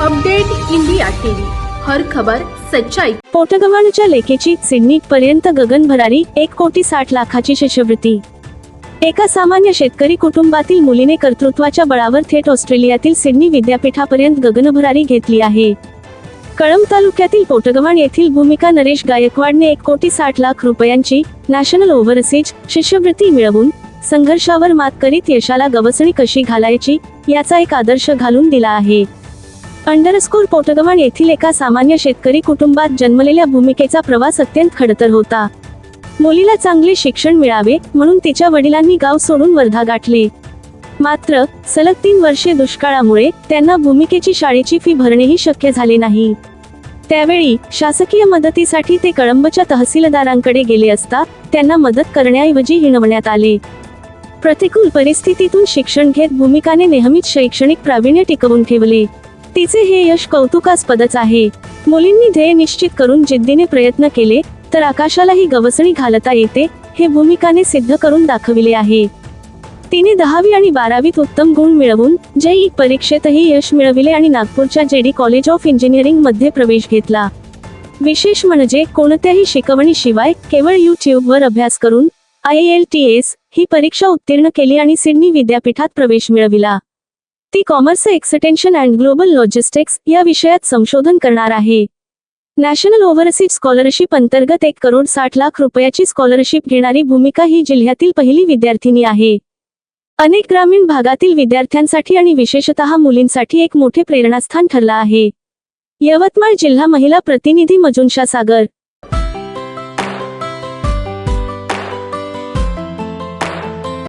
Update India TV. हर खबर सच्चाई. पोटगव्हाणच्या लेखेची Sydney पर्यंत गगन भरारी एक कोटी साठ लाखाची शिष्यवृत्ती. एका सामान्य शेतकरी कुटुंबातील मुलीने कर्तृत्वाच्या बळावर थेट ऑस्ट्रेलियातील सिडनी विद्यापीठापर्यंत गगनभरारी घेतली आहे. कळंब तालुक्यातील पोटगव्हाण येथील भूमिका नरेश गायकवाडने एक कोटी साठ लाख रुपयांची नॅशनल ओव्हरसीज शिष्यवृत्ती मिळवून संघर्षावर मात करीत यशाला गवसणी कशी घालायची याचा एक आदर्श घालून दिला आहे. अंडरस्कोर पोटगव्हाण येथील एका सामान्य शेतकरी कुटुंबात जन्मलेल्या भूमिकेचा प्रवास अत्यंत खडतर होता. मुलीला चांगले शिक्षण मिळावे म्हणून तिच्या वडिलांनी गाव सोडून वर्धा गाठले. मात्र सलग तीन वर्षे दुष्काळामुळे त्यांना भूमिकेची शाळेची फी भरणेही शक्य झाले नाही. त्यावेळी शासकीय मदतीसाठी ते कळंबच्या तहसीलदारांकडे गेले असता त्यांना मदत करण्याऐवजी हिणवण्यात आले. प्रतिकूल परिस्थितीतून शिक्षण घेत भूमिकाने नेहमीच शैक्षणिक प्रावीण्य टिकवून ठेवले. तिचे हे यश कौतुकास्पदच आहे. मुलींनी ध्येय निश्चित करून जिद्दीने प्रयत्न केले तर आकाशालाही गवसणी घालता येते हे भूमिकाने सिद्ध करून दाखविले आहे. तिने दहावी आणि बारावीत उत्तम गुण मिळवून जई परीक्षेतही यश मिळविले आणि नागपूरच्या जेडी कॉलेज ऑफ इंजिनिअरिंगमध्ये प्रवेश घेतला. विशेष म्हणजे कोणत्याही शिकवणीशिवाय केवळ यूट्यूबवर अभ्यास करून आय एल टी एस ही परीक्षा उत्तीर्ण केली आणि सिडनी विद्यापीठात प्रवेश मिळविला. ती commerce extension and global logistics या विषयात संशोधन करणार आहे. नॅशनल ओव्हरसीज स्कॉलरशिप अंतर्गत एक करोड साठ लाख रुपयाची स्कॉलरशिप घेणारी भूमिका ही जिल्ह्यातील पहिली विद्यार्थिनी आहे. अनेक ग्रामीण भागातील विद्यार्थ्यांसाठी आणि विशेषतः मुलींसाठी एक मोठे प्रेरणास्थान ठरला आहे. यवतमाळ जिल्हा महिला प्रतिनिधी मजुनशा सागर